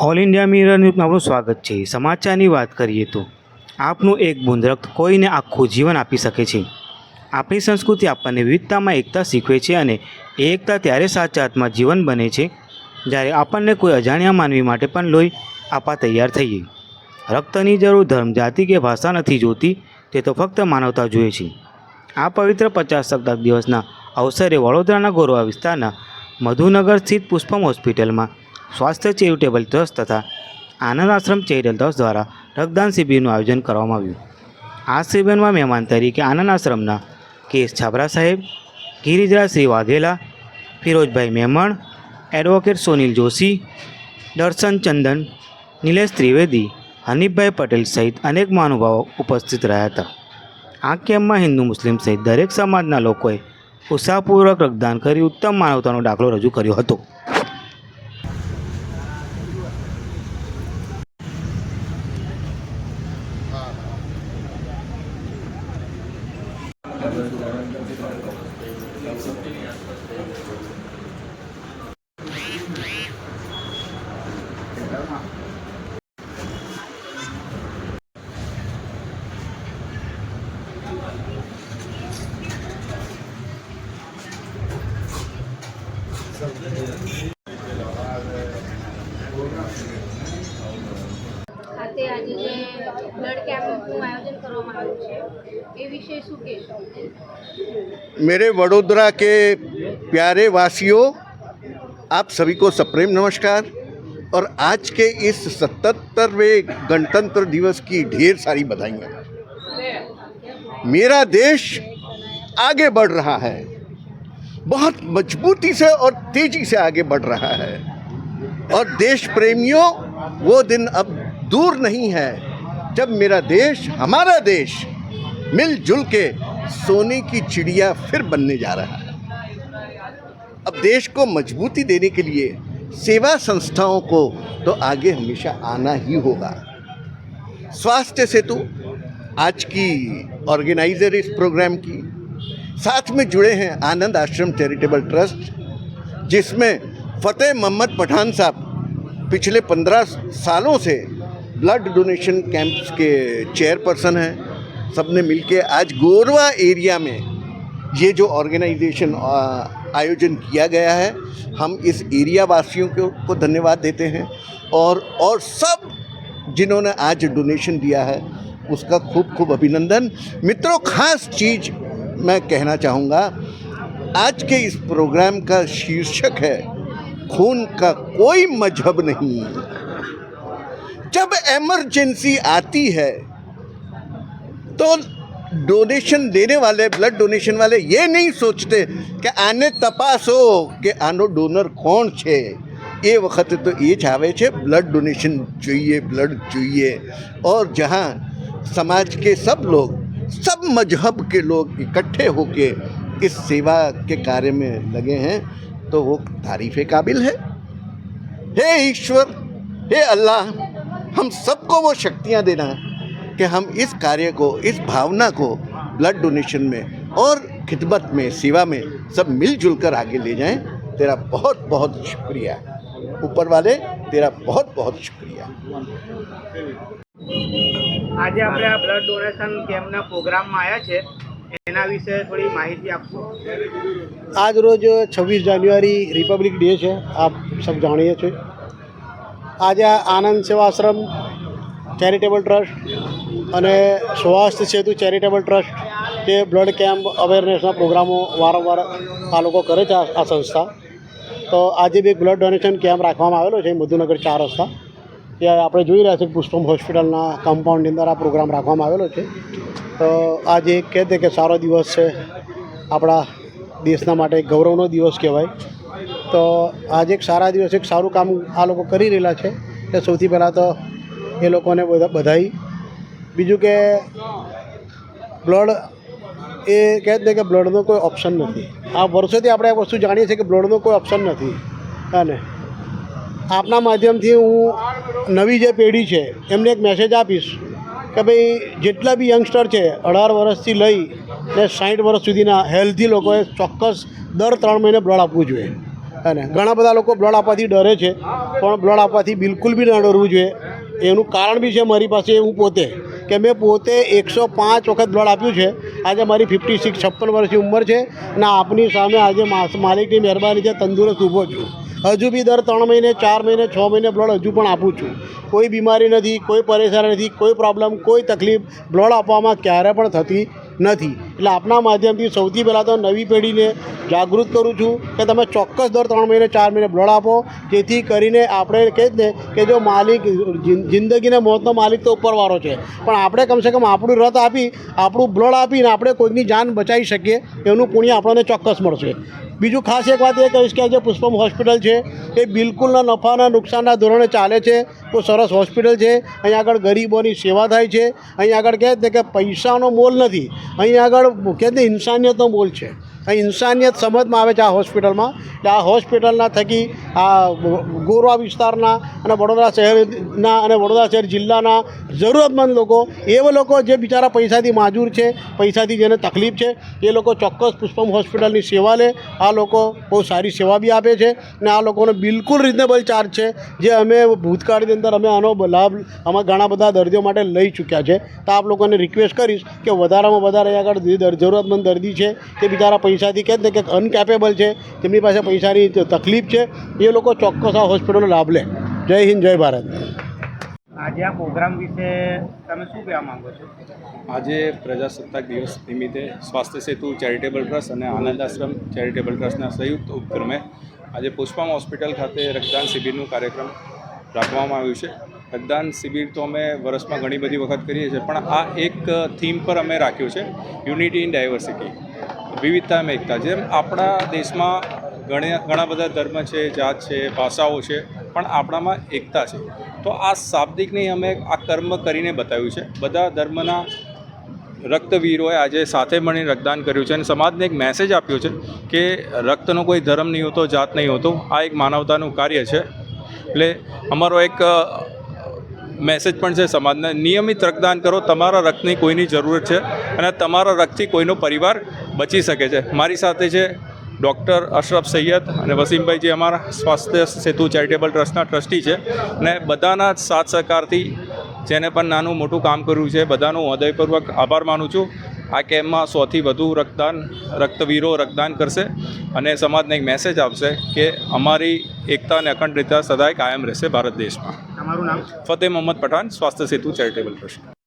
All India mirror આપનું સ્વાગત છે. સમાચારની વાત કરીએ તો આપનું એક બુંદ રક્ત કોઈને આખું જીવન આપી શકે છે. આપણી સંસ્કૃતિ આપણને વિવિધતામાં એકતા શીખવે છે અને એકતા ત્યારે સાચા હાથમાં જીવન બને છે જ્યારે આપણને કોઈ અજાણ્યા માનવી માટે પણ લોહી આપવા તૈયાર થઈએ. રક્તની જરૂર ધર્મ, જાતિ કે ભાષા નથી જોતી તે તો ફક્ત માનવતા જોઈએ છે. આ પવિત્ર પચાસ સપ્તાહ દિવસના અવસરે વડોદરાના ગોરવા વિસ્તારના મધુનગર સ્થિત પુષ્પમ હોસ્પિટલમાં સ્વાસ્થ્ય ચેરિટેબલ ટ્રસ્ટ તથા આનંદ આશ્રમ ચેરિટેબલ ટ્રસ્ટ દ્વારા રક્તદાન શિબિરનું આયોજન કરવામાં આવ્યું. આ શિબિરમાં મહેમાન તરીકે આનંદ આશ્રમના કેસ છાબરા સાહેબ ગિરિજરાજ શ્રી વાઘેલા, ફિરોજભાઈ મેમણ, એડવોકેટ સુનિલ જોશી, દર્શન ચંદન, નિલેશ ત્રિવેદી, હનીફભાઈ પટેલ સહિત અનેક મહાનુભાવો ઉપસ્થિત રહ્યા હતા. આ કેમ્પમાં હિન્દુ મુસ્લિમ સહિત દરેક સમાજના લોકોએ ઉત્સાહપૂર્વક રક્તદાન કરી ઉત્તમ માનવતાનો દાખલો રજૂ કર્યો હતો. ખાતે આજે જે બ્લડ કેમ્પનું આયોજન કરવામાં આવ્યું છે એ વિશે શું કહેશો मेरे वडोदरा के प्यारे वासियों आप सभी को सप्रेम नमस्कार और आज के इस सतहत्तरवें गणतंत्र दिवस की ढेर सारी बधाइयाँ मेरा देश आगे बढ़ रहा है बहुत मजबूती से और तेज़ी से आगे बढ़ रहा है। और देश प्रेमियों वो दिन अब दूर नहीं है जब मेरा देश, हमारा देश मिलजुल के सोने की चिड़िया फिर बनने जा रहा है। अब देश को मजबूती देने के लिए सेवा संस्थाओं को तो आगे हमेशा आना ही होगा। स्वास्थ्य सेतु, आज की ऑर्गेनाइजर इस प्रोग्राम की साथ में जुड़े हैं आनंद आश्रम चैरिटेबल ट्रस्ट जिसमें फ़तेह मोहम्मद पठान साहब पिछले पंद्रह सालों से ब्लड डोनेशन कैंप्स के चेयरपर्सन हैं। सबने मिलके आज गोरवा एरिया में ये जो ऑर्गेनाइजेशन आयोजन किया गया है हम इस एरिया वासियों को, को धन्यवाद देते हैं। और और सब जिन्होंने आज डोनेशन दिया है उसका खूब खूब अभिनंदन। मित्रों खास चीज़ मैं कहना चाहूँगा आज के इस प्रोग्राम का शीर्षक है खून का कोई मजहब नहीं जब इमरजेंसी आती है तो डोनेशन देने वाले ब्लड डोनेशन वाले ये नहीं सोचते કે આને તપાસો કે આનો ડોનર કોણ છે એ વખતે તો એ જ આવે છે ब्लड डोनेशन चाहिए ब्लड चाहिए और जहाँ समाज के सब लोग सब मज़हब के लोग इकट्ठे होके इस सेवा के कार्य में लगे हैं तो वो तारीफ़ काबिल है। हे ईश्वर, हे अल्लाह, हम सबको वो शक्तियाँ देना कि हम इस कार्य को, इस भावना को ब्लड डोनेशन में और खिदमत में, सेवा में सब मिलजुल कर आगे ले जाएँ। तेरा बहुत बहुत शुक्रिया। ऊपर वाले, तेरा बहुत बहुत शुक्रिया। આજે આપણે આ બ્લડ ડોનેશન કેમ્પના પ્રોગ્રામમાં આવ્યા છે. એના વિશે થોડી માહિતી આપશો? આજ રોજ છવ્વીસ જાન્યુઆરી રિપબ્લિક ડે છે, આપ સબ જાણીએ છીએ. આજે આનંદ સેવાશ્રમ ચેરિટેબલ ટ્રસ્ટ અને સ્વાસ્થ્ય સેતુ ચેરિટેબલ ટ્રસ્ટ તે બ્લડ કેમ્પ અવેરનેસના પ્રોગ્રામો વારંવાર આ લોકો કરે છે આ સંસ્થા. તો આજે બી બ્લડ ડોનેશન કેમ્પ રાખવામાં આવેલો છે મધુનગર ચાર રસ્તા. ત્યાં આપણે જોઈ રહ્યા છીએ પુષ્પમ હોસ્પિટલના કમ્પાઉન્ડની અંદર આ પ્રોગ્રામ રાખવામાં આવેલો છે. તો આજે એક કહે છે કે સારો દિવસ છે, આપણા દેશના માટે ગૌરવનો દિવસ કહેવાય. તો આજે એક સારા દિવસ, એક સારું કામ આ લોકો કરી રહેલા છે. એ સૌથી પહેલાં તો એ લોકોને બધા બધાઈ બીજું કે બ્લડ, એ કહે છે કે બ્લડનો કોઈ ઓપ્શન નથી. આ વર્ષોથી આપણે આ વસ્તુ જાણીએ છીએ કે બ્લડનો કોઈ ઓપ્શન નથી. અને આપના માધ્યમથી હું નવી જે પેઢી છે, એમને એક મેસેજ આપીશ કે ભાઈ જેટલા બી યંગસ્ટર છે, અઢાર વર્ષથી લઈ ને સાઠ વર્ષ સુધીના હેલ્ધી લોકોએ ચોક્કસ દર ત્રણ મહિને બ્લડ આપવું જોઈએ. અને ઘણા બધા લોકો બ્લડ આપવાથી ડરે છે, પણ બ્લડ આપવાથી બિલકુલ બી ન ડરવું જોઈએ. એનું કારણ બી છે મારી પાસે, હું પોતે, કે મેં પોતે એકસો પાંચ વખત બ્લડ આપ્યું છે. આજે મારી ફિફ્ટી સિક્સ છપ્પન વર્ષની ઉંમર છે અને આપની સામે આજે માલિકની મહેરબાની છે તંદુરસ્ત ઊભો છું. હજુ બી દર ત્રણ મહિને, ચાર મહિને, છ મહિને બ્લડ હજુ પણ આપું છું. કોઈ બીમારી નથી, કોઈ પરેશાની નથી, કોઈ પ્રોબ્લેમ કોઈ તકલીફ બ્લડ આપવામાં ક્યારે પણ થતી નથી. એટલે આપના માધ્યમથી સૌથી પહેલાં તો નવી પેઢીને જાગૃત કરું છું કે તમે ચોક્કસ દર ત્રણ મહિને, ચાર મહિને બ્લડ આપો. જેથી કરીને આપણે કહે જ ને કે જો માલિક જિંદગીને મોતનો માલિક તો ઉપરવાળો છે. પણ આપણે કમસે કમ આપણું રથ આપી, આપણું બ્લડ આપીને આપણે કોઈની જાન બચાવી શકીએ, એનું પુણ્ય આપણને ચોક્કસ મળશે. બીજું ખાસ એક વાત એ કહીશ કે જે પુષ્પમ હોસ્પિટલ છે, એ બિલકુલના નફાના નુકસાનના ધોરણે ચાલે છે. બહુ સરસ હોસ્પિટલ છે. અહીં આગળ ગરીબોની સેવા થાય છે. અહીં આગળ કહે કે પૈસાનો મોલ નથી. અહીં આગળ કહે ઇન્સાનિયતનો મોલ છે. ઇન્સાનિયત સમજમાં આવે છે આ હોસ્પિટલમાં? એટલે આ હોસ્પિટલના થકી આ ગોરવા વિસ્તારના અને વડોદરા શહેરના અને વડોદરા શહેર જિલ્લાના જરૂરતમંદ લોકો, એવા લોકો જે બિચારા પૈસાથી માજૂર છે, પૈસાથી જેને તકલીફ છે, એ લોકો ચોક્કસ પુષ્પમ હોસ્પિટલની સેવા લે. આ લોકો બહુ સારી સેવા બી આપે છે અને આ લોકોનો બિલકુલ રિઝનેબલ ચાર્જ છે, જે અમે ભૂતકાળની અંદર અમે આનો લાભ અમે ઘણા બધા દર્દીઓ માટે લઈ ચૂક્યા છે. તો આપ લોકોને રિક્વેસ્ટ કરીશ કે વધારામાં વધારે આગળ જરૂરતમંદ દર્દી છે તે બિચારા પૈસાથી કહે ને કે અનકેપેબલ છે તેમની પાસે પૈસાની તકલીફ છે. એ લોકો ચોક્કસ આ હોસ્પિટલનો લાભ લે. જય હિન્દ જય ભારત. આજે આ પ્રોગ્રામ વિશે તમે શું કહેવા માંગો છો? આજે પ્રજાસત્તાક દિવસ નિમિત્તે સ્વાસ્થ્ય સેતુ ચેરિટેબલ ટ્રસ્ટ અને આનંદ આશ્રમ ચેરિટેબલ ટ્રસ્ટના સંયુક્ત ઉપક્રમે આજે પુષ્પમ હોસ્પિટલ ખાતે રક્તદાન શિબિરનું કાર્યક્રમ રાખવામાં આવ્યું છે. રક્તદાન શિબિર તો અમે વર્ષમાં ઘણી બધી વખત કરીએ છીએ પણ આ એક થીમ પર અમે રાખ્યું છે યુનિટી ઇન ડાયવર્સિટી વિવિધતામાં એકતા. જેમ આપણા દેશમાં ઘણા ઘણા બધા ધર્મ છે, જાત છે, ભાષાઓ છે, પણ આપણામાં એકતા છે. તો આ શાબ્દિકની અમે આ કર્મ કરીને બતાવ્યું છે. બધા ધર્મના રક્તવીરોએ આજે સાથે મળીને રક્તદાન કર્યું છે અને સમાજને એક મેસેજ આપ્યો છે કે રક્તનો કોઈ ધર્મ નહીં હોતો, જાત નહીં હોતો. આ એક માનવતાનું કાર્ય છે. એટલે અમારો એક મેસેજ પણ છે સમાજને. નિયમિત રક્તદાન કરો. તમારા રક્તની કોઈની જરૂરત છે અને તમારા રક્તથી કોઈનો પરિવાર બચી શકે છે. મારી સાથે છે ડૉક્ટર અશરફ સૈયદ અને વસીમભાઈ જે અમારા સ્વાસ્થ્ય સેતુ ચેરિટેબલ ટ્રસ્ટના ટ્રસ્ટી છે અને બધાના સાથ સહકારથી જેને પણ નાનું મોટું કામ કર્યું છે બધાનો હૃદયપૂર્વક આભાર માનું છું. આ કેમ્પમાં સૌથી વધુ રક્તદાન રક્તવીરો રક્તદાન કરશે અને સમાજને એક મેસેજ આપશે કે અમારી એકતા અને અખંડિતતા સદાય કાયમ રહેશે ભારત દેશમાં. તમારું નામ? ફતેહ મોહમ્મદ પઠાણ સ્વાસ્થ્ય સેતુ ચેરિટેબલ ટ્રસ્ટ.